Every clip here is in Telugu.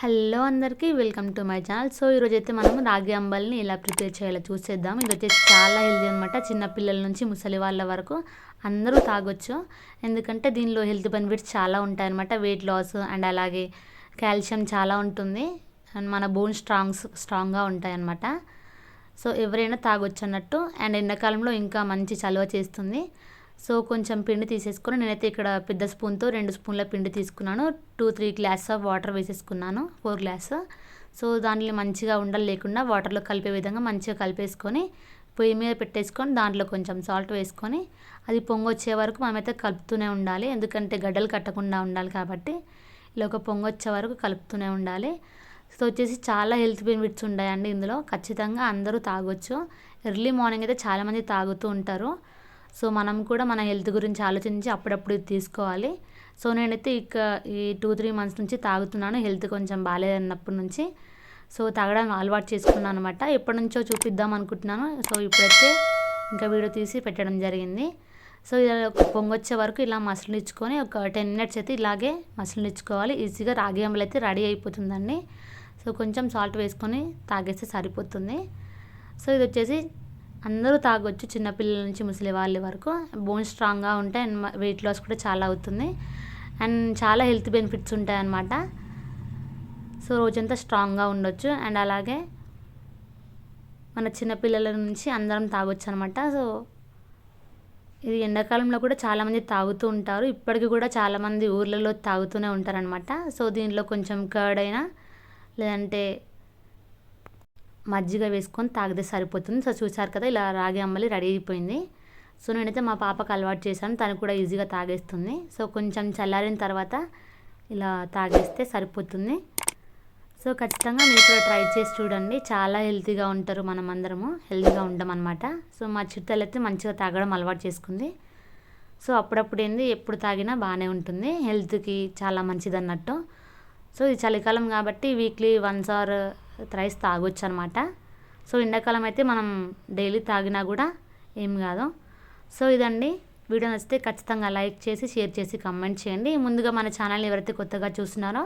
హలో అందరికీ welcome to my channel. So ఈరోజు అయితే మనం రాగి అంబల్ని ఎలా ప్రిపేర్ చేయాలో చూసేద్దాం. ఇది వచ్చేసి చాలా హెల్తీ అనమాట చిన్నపిల్లల నుంచి ముసలి వాళ్ళ వరకు అందరూ తాగొచ్చు. ఎందుకంటే దీనిలో హెల్త్ బెనిఫిట్స్ చాలా ఉంటాయన్నమాట. వెయిట్ లాస్ అండ్ అలాగే కాల్షియం చాలా ఉంటుంది. అండ్ మన బోన్ స్ట్రాంగ్స్ స్ట్రాంగ్గా ఉంటాయన్నమాట. సో ఎవరైనా తాగొచ్చు అన్నట్టు అండ్ ఎండాకాలంలో ఇంకా మంచి చలువ చేస్తుంది. సో కొంచెం పిండి తీసేసుకొని నేనైతే ఇక్కడ పెద్ద స్పూన్తో రెండు స్పూన్ల పిండి తీసుకున్నాను. Two three glass of water వేసేసుకున్నాను. ఫోర్ గ్లాస్ సో దాంట్లో మంచిగా ఉండలు లేకుండా వాటర్లో కలిపే విధంగా మంచిగా కలిపేసుకొని పొయ్యి మీద పెట్టేసుకొని దాంట్లో కొంచెం సాల్ట్ వేసుకొని అది పొంగొచ్చే వరకు మనమైతే కలుపుతూనే ఉండాలి. ఎందుకంటే గడ్డలు కట్టకుండా ఉండాలి కాబట్టి ఇలా ఒక పొంగొచ్చే వరకు కలుపుతూనే ఉండాలి. సో వచ్చేసి చాలా హెల్త్ బెనిఫిట్స్ ఉన్నాయండి ఇందులో. ఖచ్చితంగా అందరూ తాగొచ్చు. ఎర్లీ మార్నింగ్ అయితే చాలామంది తాగుతూ ఉంటారు. సో మనం కూడా మన హెల్త్ గురించి ఆలోచించి అప్పుడప్పుడు ఇది తీసుకోవాలి. సో నేనైతే ఇక ఈ టూ త్రీ మంత్స్ నుంచి తాగుతున్నాను. హెల్త్ కొంచెం బాగాలేదన్నప్పటి నుంచి. సో తాగడం అలవాటు చేసుకున్నాను అనమాట ఎప్పటి నుంచో చూపిద్దాం అనుకుంటున్నాను. సో ఇప్పుడైతే ఇంకా వీడియో తీసి పెట్టడం జరిగింది. సో ఇలా పొంగొచ్చే వరకు ఇలా మసలించుకొని ఒక టెన్ మినిట్స్ అయితే ఇలాగే మసలించుకోవాలి ఈజీగా రాగి అంబలు అయితే రెడీ అయిపోతుందండి. సో కొంచెం సాల్ట్ వేసుకొని తాగేస్తే సరిపోతుంది. సో ఇది వచ్చేసి అందరూ తాగొచ్చు చిన్నపిల్లల నుంచి ముసలి వాళ్ళ వరకు. బోన్ స్ట్రాంగ్గా ఉంటాయి అండ్ వెయిట్ లాస్ కూడా చాలా అవుతుంది. అండ్ చాలా హెల్త్ బెనిఫిట్స్ ఉంటాయి అన్నమాట సో రోజంతా స్ట్రాంగ్గా ఉండొచ్చు. అండ్ అలాగే మన చిన్నపిల్లల నుంచి అందరం తాగొచ్చు అనమాట సో ఇది ఎండాకాలంలో కూడా చాలామంది తాగుతూ ఉంటారు. ఇప్పటికీ కూడా చాలామంది ఊర్లలో తాగుతూనే ఉంటారనమాట సో దీనిలో కొంచెం కర్డ్ అయినా లేదంటే మజ్జిగ వేసుకొని తాగితే సరిపోతుంది. సో చూసారు కదా ఇలా రాగి అమ్మలి రెడీ అయిపోయింది. సో నేనైతే మా పాపకు అలవాటు చేశాను. తను కూడా ఈజీగా తాగేస్తుంది. సో కొంచెం చల్లారిన తర్వాత ఇలా తాగేస్తే సరిపోతుంది. సో ఖచ్చితంగా మీరు కూడా ట్రై చేసి చూడండి. చాలా హెల్తీగా ఉంటారు మనం అందరము. హెల్తీగా ఉంటాం అనమాట సో మా చిట్టలు అయితే మంచిగా తాగడం అలవాటు చేసుకుంది. సో అప్పుడప్పుడు ఏంది ఎప్పుడు తాగినా బాగానే ఉంటుంది. హెల్త్కి చాలా మంచిది అన్నట్టు సో ఇది చలికాలం కాబట్టి వీక్లీ వన్స్ ఆర్ రైస్ తాగొచ్చు అనమాట సో ఎండాకాలం అయితే మనం డైలీ తాగినా కూడా ఏం కాదు. సో ఇదండి. వీడియో నచ్చితే ఖచ్చితంగా లైక్ చేసి షేర్ చేసి కమెంట్ చేయండి. ముందుగా మన ఛానల్ని ఎవరైతే కొత్తగా చూస్తున్నారో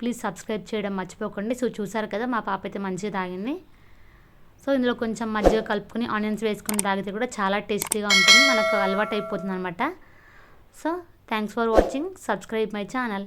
ప్లీజ్ సబ్స్క్రైబ్ చేయడం మర్చిపోకండి. సో చూసారు కదా మా పాప అయితే మంచిగా తాగింది. సో ఇందులో కొంచెం మజ్జిగ కలుపుకొని ఆనియన్స్ వేసుకొని తాగితే కూడా చాలా టేస్టీగా ఉంటుంది. మనకు అలవాటు అయిపోతుంది అనమాట so thanks for watching. Subscribe my channel.